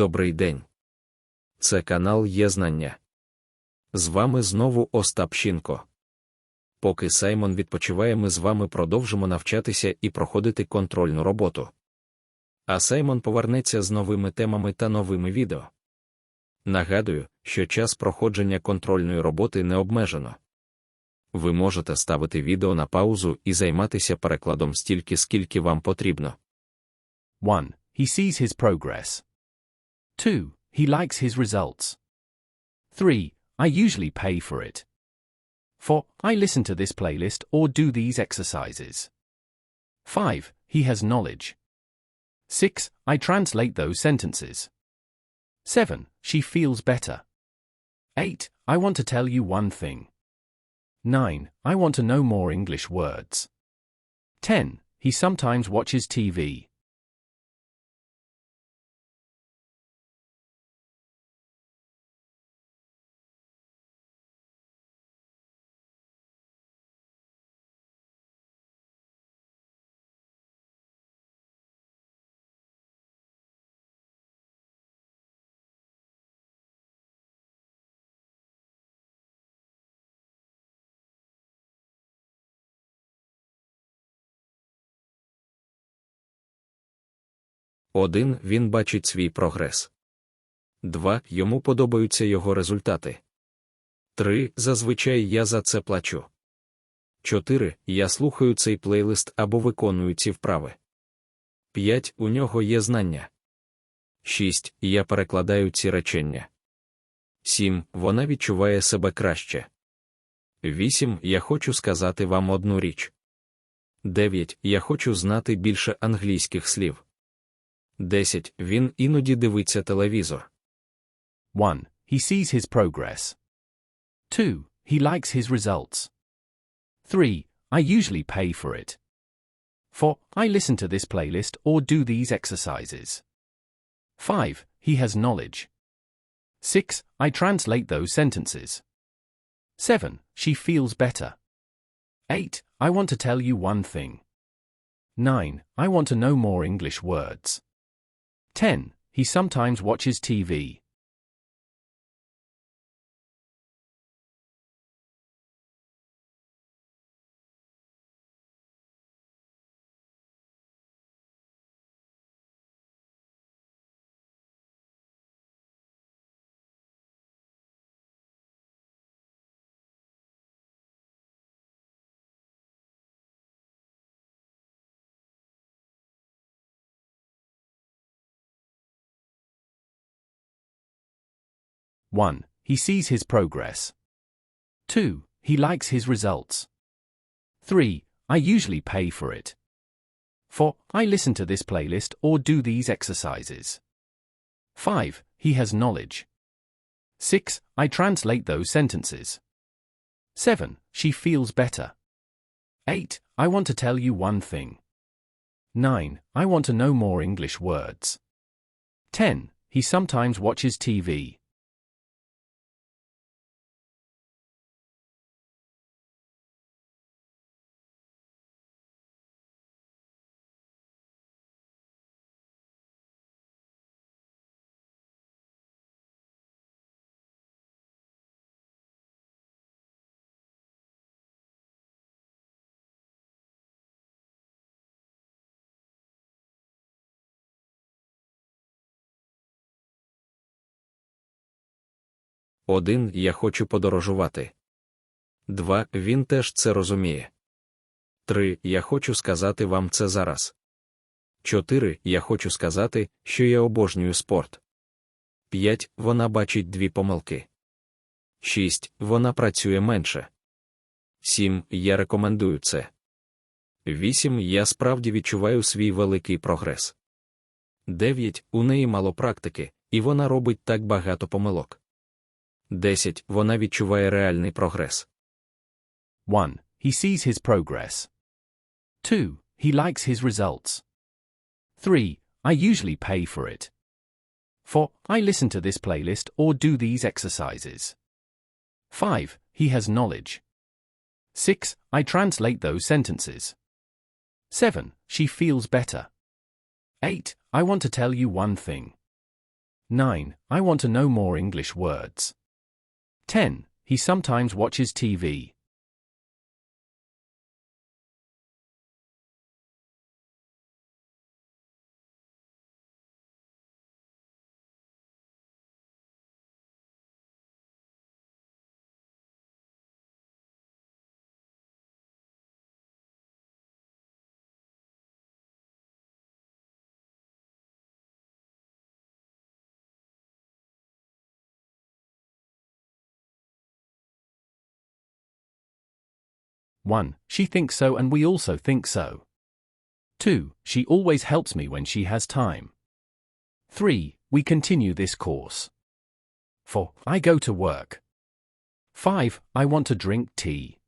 Добрий день. Це канал Є Знання. З вами знову Остап Щінко. Поки Саймон відпочиває, ми з вами продовжимо навчатися і проходити контрольну роботу. А Саймон повернеться з новими темами та новими відео. Нагадую, що час проходження контрольної роботи не обмежено. Ви можете ставити відео на паузу і займатися перекладом стільки, скільки вам потрібно. 1. He sees his progress. 2. He likes his results. 3. I usually pay for it. 4. I listen to this playlist or do these exercises. 5. He has knowledge. 6. I translate those sentences. 7. She feels better. 8. I want to tell you one thing. 9. I want to know more English words. 10. He sometimes watches TV. Один він бачить свій прогрес. 2. Йому подобаються його результати. 3. Зазвичай я за це плачу. 4. Я слухаю цей плейлист або виконую ці вправи. 5. У нього є знання. 6. Я перекладаю ці речення. 7. Вона відчуває себе краще. 8. Я хочу сказати вам одну річ. 9. Я хочу знати більше англійських слів. 10. Він іноді дивиться телевізор. 1. He sees his progress. 2. He likes his results. 3. I usually pay for it. 4. I listen to this playlist or do these exercises. 5. He has knowledge. 6. I translate those sentences. 7. She feels better. 8. I want to tell you one thing. 9. I want to know more English words. 10. He sometimes watches TV. One. He sees his progress. 2. He likes his results. 3. I usually pay for it. 4. I listen to this playlist or do these exercises. 5. He has knowledge. 6. I translate those sentences. 7. She feels better. 8. I want to tell you one thing. 9. I want to know more English words. 10. He sometimes watches TV. Один. Я хочу подорожувати. 2. Він теж це розуміє. 3. Я хочу сказати вам це зараз. 4. Я хочу сказати, що я обожнюю спорт. 5. Вона бачить дві помилки. 6. Вона працює менше. 7. Я рекомендую це. 8. Я справді відчуваю свій великий прогрес. 9. У неї мало практики, і вона робить так багато помилок. 10. Вона відчуває реальний прогрес. 1. He sees his progress. 2. He likes his results. 3. I usually pay for it. 4. I listen to this playlist or do these exercises. 5. He has knowledge. 6. I translate those sentences. 7. She feels better. 8. I want to tell you one thing. 9. I want to know more English words. 10. He sometimes watches TV. One, she thinks so and we also think so. Two, she always helps me when she has time. Three, we continue this course. Four, I go to work. Five, I want to drink tea.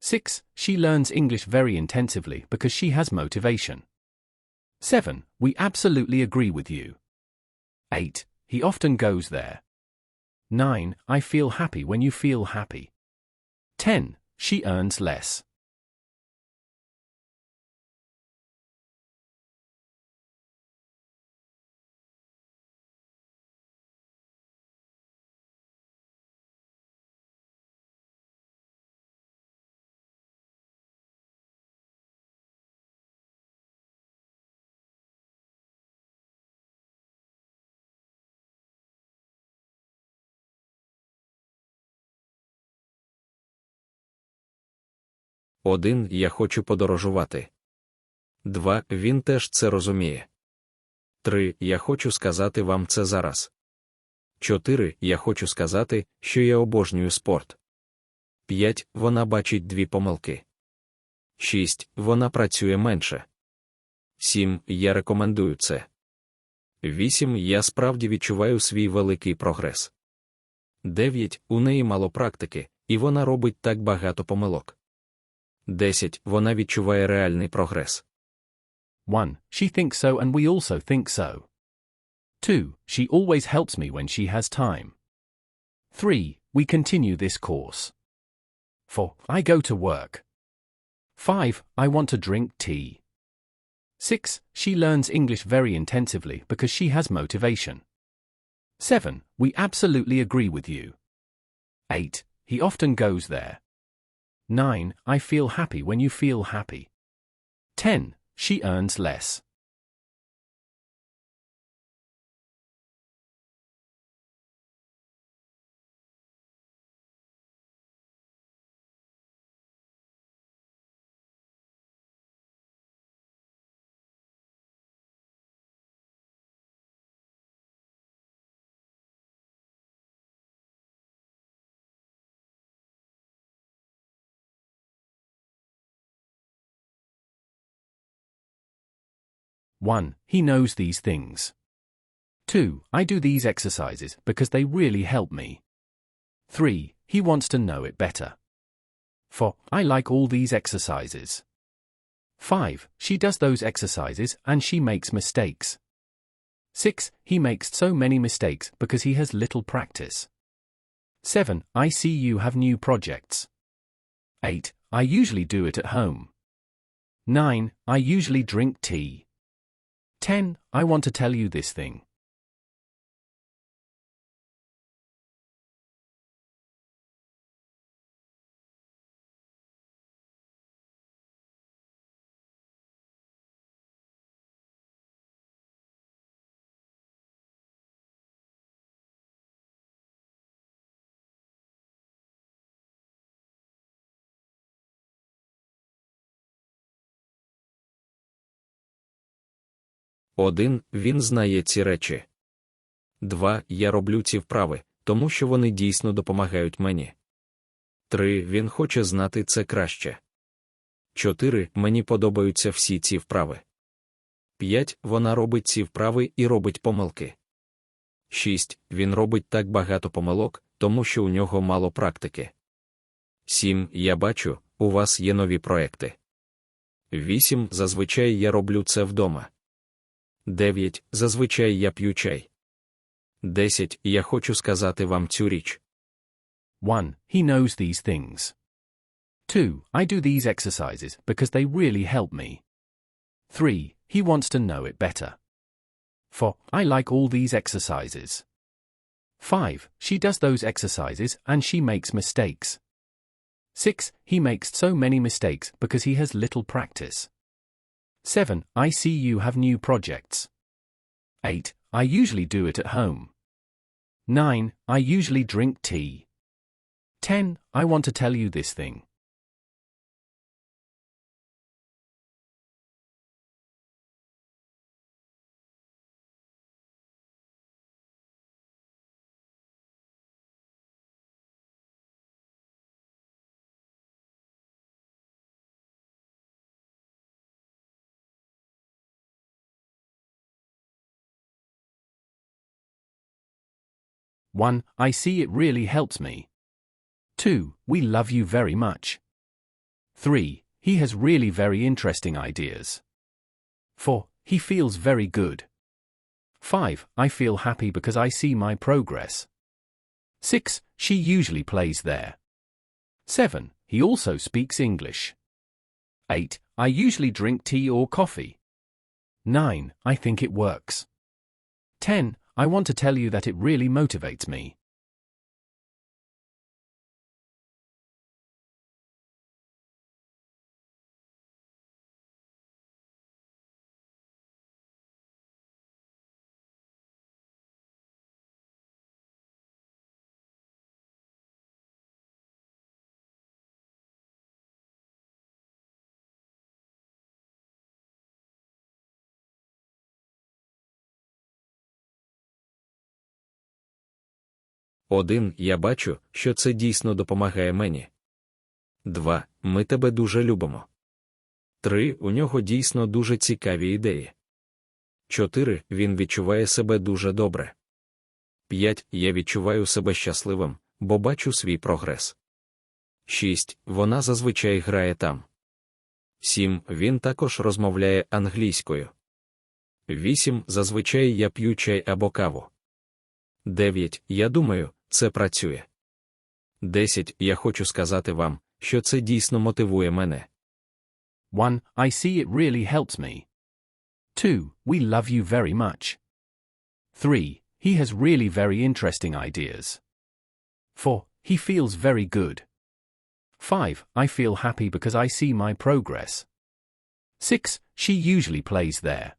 Six, she learns English very intensively because she has motivation. Seven, we absolutely agree with you. Eight, he often goes there. Nine, I feel happy when you feel happy. Ten, she earns less. Один я хочу подорожувати. Два він теж це розуміє. Три я хочу сказати вам це зараз. Чотири я хочу сказати, що я обожнюю спорт. П'ять вона бачить дві помилки. Шість вона працює менше. Сім я рекомендую це. Вісім я справді відчуваю свій великий прогрес. Дев'ять у неї мало практики, і вона робить так багато помилок. 10. Вона відчуває реальний прогрес. 1. She thinks so and we also think so. 2. She always helps me when she has time. 3. We continue this course. 4. I go to work. 5. I want to drink tea. 6. She learns English very intensively because she has motivation. 7. We absolutely agree with you. 8. He often goes there. 9. I feel happy when you feel happy. 10. She earns less. One, he knows these things. Two, I do these exercises because they really help me. Three, he wants to know it better. Four, I like all these exercises. Five, she does those exercises and she makes mistakes. Six, he makes so many mistakes because he has little practice. Seven, I see you have new projects. Eight, I usually do it at home. Nine, I usually drink tea. 10. I want to tell you this thing. Один він знає ці речі. Два. Я роблю ці вправи, тому що вони дійсно допомагають мені. Три. Він хоче знати це краще. Чотири. Мені подобаються всі ці вправи. П'ять. Вона робить ці вправи і робить помилки. Шість. Він робить так багато помилок, тому що у нього мало практики. Сім. Я бачу, у вас є нові проекти. Вісім. Зазвичай я роблю це вдома. 9. Зазвичай я п'ю чай. 10. Я хочу сказати вам цю річ. 1. He knows these things. 2. I do these exercises because they really help me. 3. He wants to know it better. For, I like all these exercises. 5. She does those exercises and she makes mistakes. 6. He makes so many mistakes because he has little practice. 7. I see you have new projects. 8. I usually do it at home. 9. I usually drink tea. 10. I want to tell you this thing. One, I see it really helps me. Two, we love you very much. Three, he has really very interesting ideas. Four, he feels very good. Five, I feel happy because I see my progress. Six, she usually plays there. Seven, he also speaks English. Eight, I usually drink tea or coffee. Nine, I think it works. Ten, I want to tell you that it really motivates me. Один, я бачу, що це дійсно допомагає мені. Два, ми тебе дуже любимо. Три, у нього дійсно дуже цікаві ідеї. Чотири, він відчуває себе дуже добре. П'ять, я відчуваю себе щасливим, бо бачу свій прогрес. Шість, вона зазвичай грає там. Сім, він також розмовляє англійською. Вісім, зазвичай я п'ю чай або каву. 9. Я думаю, це працює. 10. Я хочу сказати вам, що це дійсно мотивує мене. 1. I see it really helps me. 2. We love you very much. 3. He has really very interesting ideas. 4. He feels very good. 5. I feel happy because I see my progress. 6. She usually plays there.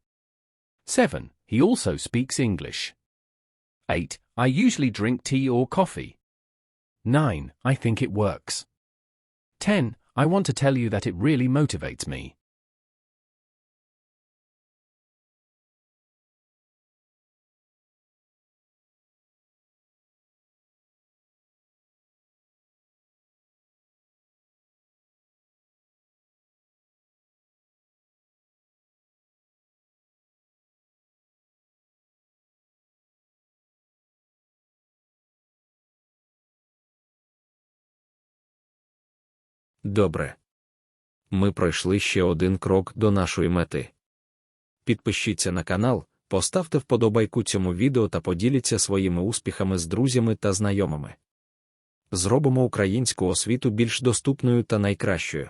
7. He also speaks English. 8. I usually drink tea or coffee. 9. I think it works. 10. I want to tell you that it really motivates me. Добре. Ми пройшли ще один крок до нашої мети. Підпишіться на канал, поставте вподобайку цьому відео та поділіться своїми успіхами з друзями та знайомими. Зробимо українську освіту більш доступною та найкращою.